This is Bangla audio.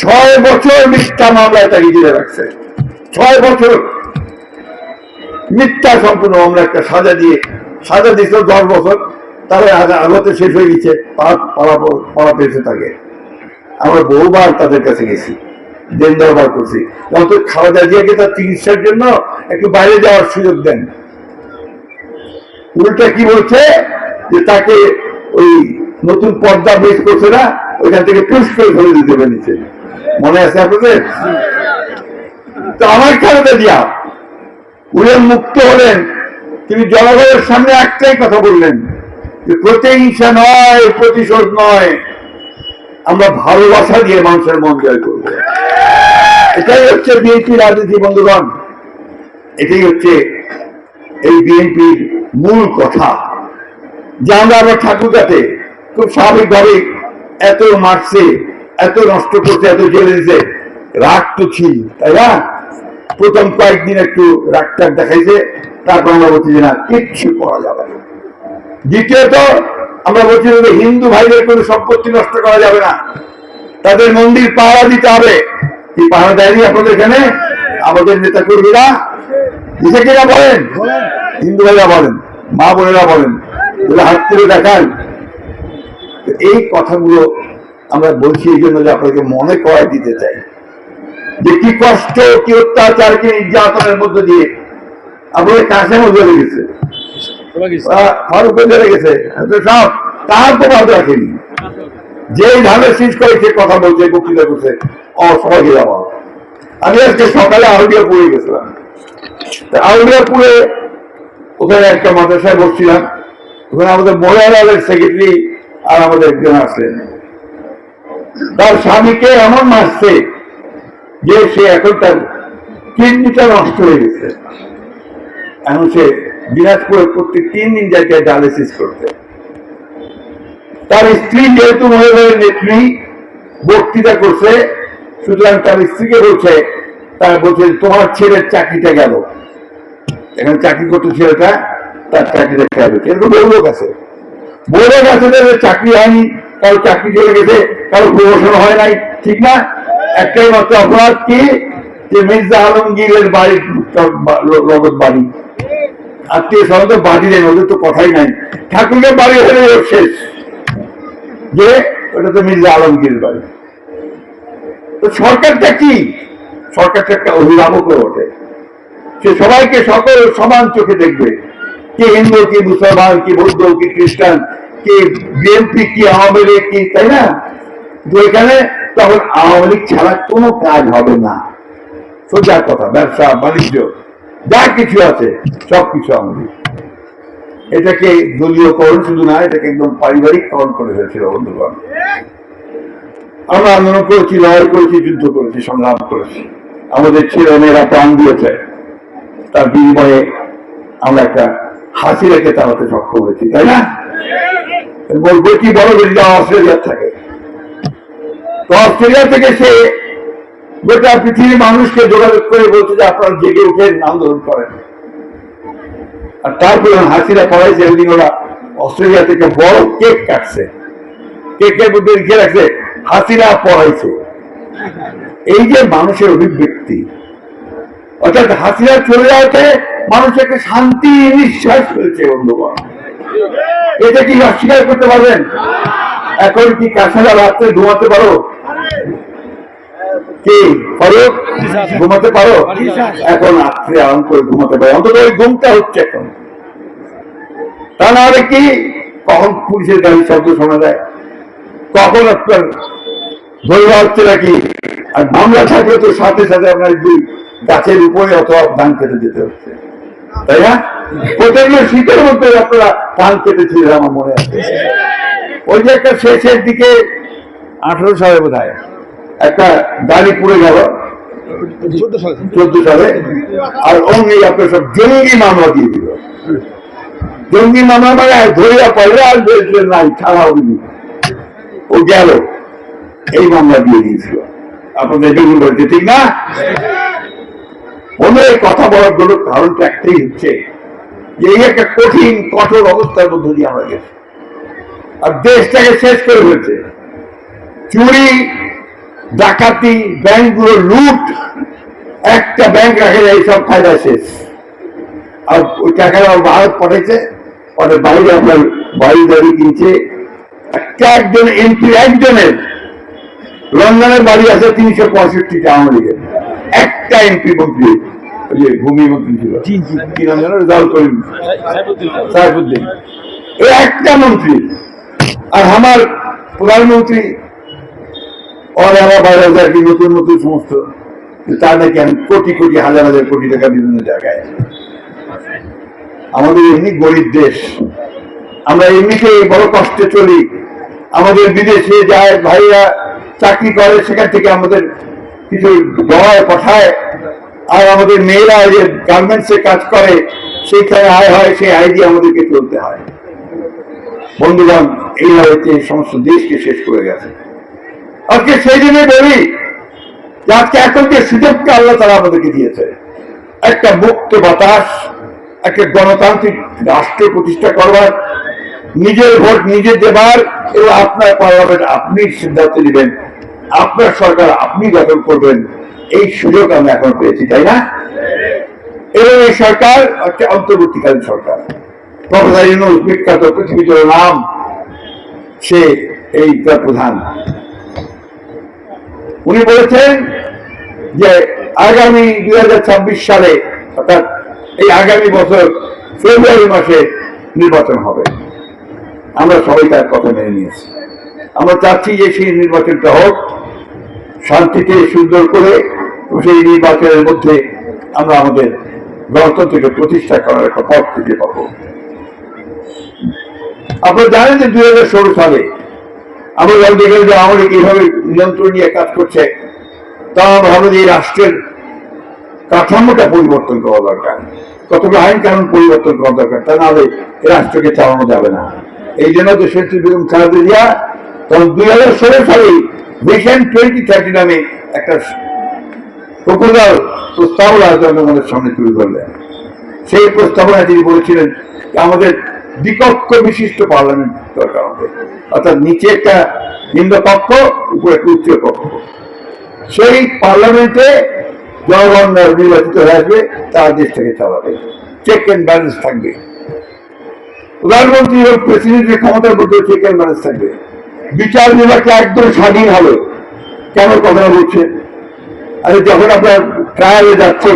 ছয় বছর মিথ্যা মামলায় তাকে জেলে রাখছে। ছয় বছর মিথ্যা সম্পূর্ণ মামলা একটা সাজা দিয়ে, সাজা দিয়েছিল দশ বছর। তাহলে আগতে শেষ হয়ে গেছে পালা পেয়েছে তাকে। আমরা বহুবার তাদের কাছে গেছি, দেন দরবার করছি। অন্তত খাওয়া জিয়াকে তার চিকিৎসার জন্য একটু বাইরে যাওয়ার সুযোগ দেন। উল্টা কি বলছে? যে তাকে ওই নতুন পর্দা বেশ করছে না? ওইখান থেকে পুষ করে দিতে পেরেছে মনে আছে আপনাদের? তো আমার খালেদা জিয়া উনি মুক্ত হলেন। তিনি জনগণের সামনে একটাই কথা বললেন যে প্রতিহিংসা নয়, প্রতিশোধ নয়। আমরা ভালোবাসা দিয়ে মানুষের মন জয় করব। এটাই হচ্ছে বিএনপি রাজনীতি, বন্ধুগণ। এটাই হচ্ছে এই বিএনপির মূল কথা। যে আমরা আবার ঠাকুরগাতে খুব স্বাভাবিকভাবে এত মারছে এত নষ্ট করছে এত জেলে দিছে। রাগ তো ছিল তাই না? প্রথম কয়েকদিন একটু টাগ দেখাইছে তারপর আমরা বলছি যে না কিচ্ছু করা যাবে না। দ্বিতীয়ত আমরা বলছি যে হিন্দু ভাইদের কোনো সম্পত্তি নষ্ট করা যাবে না। তাদের মন্দির পাহারা দিতে হবে। কি পাহারা দেয়নি আপনাদের এখানে? আমাদের নেতা কর্মীরা দিছে কিনা বলেন? হিন্দু ভাইরা বলেন মা বোনেরা বলেন। হাত তুলে দেখান। তো এই কথাগুলো আমরা বলছি এই জন্য যে আপনাকে মনে করাই দিতে চাই যে কি কষ্ট কি অত্যাচার কি নির্যাতনের মধ্য দিয়ে আপনাদের কাছে মধ্যে লেগেছে ফারুক জেলে গেছে। সব তার তো বাদ রাখেনি যে ধানের শীষ করে সে কথা বলছে বক্তৃতা করছে ও সবাইকে যাওয়া আমি আজকে সকালে আউলিয়া পুরে গেছিলাম। ওখানে একটা মাদ্রাসায় বসছিলাম। ওখানে আমাদের মোড়ালালের সেক্রেটারি আর আমাদের একজন আসলেন তার স্বামীকে এমন মারছে যে সে এখন তার কিডনিটা নষ্ট হয়ে গেছে। এখন সে দিনাজপুরে প্রত্যেক তিন দিন জায়গায় ডায়ালিসিস করতে। তার স্ত্রী যেহেতু মহিলাদের নেত্রী, বক্তৃতা করছে, সুতরাং তার স্ত্রীকে বলছে, তার বলছে, তোমার ছেলের চাকরিটা গেল। এখানে চাকরি করতে ছেলেটা, তার চাকরিটা গেল। এরকম লোক আছে। লোক আছে যাদের চাকরি হয়নি, কারও চাকরি চলে গেছে, কারও প্রমোশন হয় নাই, ঠিক না? একটাই মাত্র অপরাধ কি? যে মির্জা আলমগীরের বাড়ির লগত বাড়ি। আত্মীয় স্বজন তো বাড়ি নেই, ওদের তো কথাই নাই। ঠাকুরের বাড়ি হলে শেষ। যে, ওটা তো মির্জা আলমগীরের বাড়ি। তো সরকারটা কি? সরকারটা একটা অভিভাবক বটে। সে সবাইকে সকল সমান চোখে দেখবে। কে হিন্দু, কি মুসলমান, কি বৌদ্ধ, কি খ্রিস্টান বিএনপি কি আওয়ামী লীগ, কি, তাই না? তো এখানে তখন আওয়ামী লীগ ছাড়া কোনো কাজ হবে না। কথা, ব্যবসা, বাণিজ্য, যা কিছু আছে, সব কিছু আওয়ামী এটাকে দলীয়করণ শুধু না, এটাকে একদম পারিবারিককরণ করে ফেলছিল বন্ধুগণ। আমরা আন্দোলন করেছি, লড়াই করেছি, যুদ্ধ করেছি, সংগ্রাম করেছি। আমাদের ছেলে মেয়েরা প্রাণ দিয়েছে। তার বিনিময়ে আমরা একটা হাসি রেখে চালাতে সক্ষম হয়েছি, তাই না? বলব কি বড় বেশি অস্ট্রেলিয়ার থাকে। তো অস্ট্রেলিয়া থেকে সে গোটা পৃথিবীর মানুষকে যোগাযোগ করে বলছে যে আপনারা জেগে উঠে আন্দোলন করেন। আর তারপরে হাসিরা পড়াইছে এমনি ওরা অস্ট্রেলিয়া থেকে বড় কেক কাটছে। কেকের মধ্যে লিখে রাখছে হাসিরা পড়াইছে। এই যে মানুষের অভিব্যক্তি। অর্থাৎ হাসিরা চলে যাওয়াতে মানুষ একটা শান্তি নিঃশ্বাস ফেলছে বন্ধুগণ। এটা কি অস্বীকার করতে পারবেন? এখন কি কাছাড়া রাত্রে ঘুমাতে পারো? কি, ফারুক, ঘুমাতে পারো? এখন রাত্রে আরাম করে ঘুমাতে পারো। অন্তত ওই ঘুমটা হচ্ছে এখন। তা না হলে কি, কখন পুলিশের গাড়ির শব্দ শোনা যায়? কখন আপনার ধরে হচ্ছে নাকি? আর মামলা থাকলে তো সাথে সাথে আপনার দুই গাছের উপরে অথবা ধান কেটে যেতে হচ্ছে। তাই না? প্রচণ্ড শীতের মধ্যে আপনারা ধান কেটেছিলেন আমার মনে আছে। ওই যে একটা শেষের দিকে আঠারো সালে বোধ একটা গাড়ি পুড়ে গেল। চোদ্দ সালে। আর অমনি আপনার সব জঙ্গি মামলা দিয়ে দিল। জঙ্গি মামলা মানে ধরিয়া পড়লে আর বলছিলেন নাই ছাড়া ও গেল। এই মামলা দিয়ে দিয়েছিল। আপনাদের বেগুন ঠিক না? মনে কথা বলার জন্য কারণটা একটাই হচ্ছে যে এই একটা কঠিন, কঠোর অবস্থার মধ্যে দিয়ে আমরা গেছি। আর দেশটাকে শেষ করে ফেলছে। চুরি, ডাকাতি, ব্যাংকগুলো লুট, একটা ব্যাংক রাখে এই সব ফায়দা শেষ। আর ওই টাকাটা ভারত পাঠাইছে পরে বাইরে আপনার বাড়ি দাড়ি কিনছে। একটা একজন এমপি, একজনের লন্ডনের বাড়ি আছে তিনশো পঁয়ষট্টিটা আওয়ামী লীগের। একটা এমপি মন্ত্রী। ওই ভূমি মন্ত্রী ছিল জি, জি। কি নাম জানো? রেজাউল করিম। সাহেবুদ্দিন এই একটা মন্ত্রী। আর আমার প্রধানমন্ত্রী और আমার বাইরে আছে কি নতুন নতুন সমস্ত। তার নাকি আমি কোটি কোটি হাজার হাজার কোটি টাকা বিভিন্ন জায়গায়। আমাদের এমনি গরিব দেশ। আমরা এমনিতেই বড় কষ্টে চলি। আমাদের বিদেশে যায় ভাইরা চাকরি করে সেখান থেকে আমাদের কিছু ডলার পাঠায়। আর আমাদের মেয়েরা যে গার্মেন্টসে কাজ করে, সেইখানে আয় হয়, সেই আয় দিয়ে আমাদেরকে চলতে হয়। বন্ধুগণ, এইভাবে এই সমস্ত দেশকে শেষ করে গেছে। আজকে সেই জন্য বলি যে আজকে এখন যে সুযোগটা আল্লাহ তারা আমাদেরকে দিয়েছে, একটা মুক্ত বাতাস, একটা গণতান্ত্রিক রাষ্ট্র প্রতিষ্ঠা করবার, নিজের ভোট নিজে দেবার, এবং আপনার পার্লামেন্ট আপনি সিদ্ধান্ত নেবেন, আপনার সরকার আপনি গঠন করবেন। এই সুযোগ আমরা এখন পেয়েছি, তাই না? এবং এই সরকার অন্তর্বর্তীকালীন সরকার। প্রফেসর ইউনুস বিখ্যাত নাম, সে এই প্রধান। উনি বলেছেন যে আগামী দুই সালে, অর্থাৎ এই আগামী বছর ফেব্রুয়ারি মাসে নির্বাচন হবে। আমরা সবাই তার কথা মেনে নিয়েছি। আমরা চাচ্ছি যে সেই নির্বাচনটা হোক শান্তিতে সুন্দর করে সেই নির্বাচনের মধ্যে আমরা আমাদের গণতন্ত্রকে প্রতিষ্ঠা করার একটা পথ খুঁজে পাবো। আপনারা জানেন যে দুই হাজার ষোলো সালে আমরা যখন দেখলাম যে আমাদের এইভাবে নিয়ন্ত্রণ নিয়ে কাজ করছে ভাবলাম যে এই রাষ্ট্রের কাঠামোটা পরিবর্তন করা দরকার। কতগুলো আইন কানুন পরিবর্তন করা দরকার, তা নাহলে রাষ্ট্রকে চালানো যাবে না। এই জন্য দেশের বেগম খালেদা জিয়া তখন দুই হাজার ষোলো সালে ভিশন টোয়েন্টি থার্টি নামে একটা প্রপোজাল প্রস্তাবনা জনগণের সামনে তুলে ধরলেন। সেই প্রস্তাবনায় তিনি বলেছিলেন আমাদের দ্বিকক্ষ বিশিষ্ট পার্লামেন্ট দরকার হবে। অর্থাৎ নিচে একটা নিম্নকক্ষ উপরে একটা উচ্চ কক্ষ। সেই পার্লামেন্টে জনগণ নির্বাচিত হয়ে আসবে, তারা দেশটাকে চালাবে। চেক অ্যান্ড ব্যালেন্স থাকবে। প্রধানমন্ত্রী এবং প্রেসিডেন্টের ক্ষমতার মধ্যে চেক অ্যান্ড ব্যালেন্স থাকবে। বিচার বিভাগটা একদম স্বাধীন হবে। কেন কথা বলছে আরে যখন আপনার ট্রায়ালে যাচ্ছে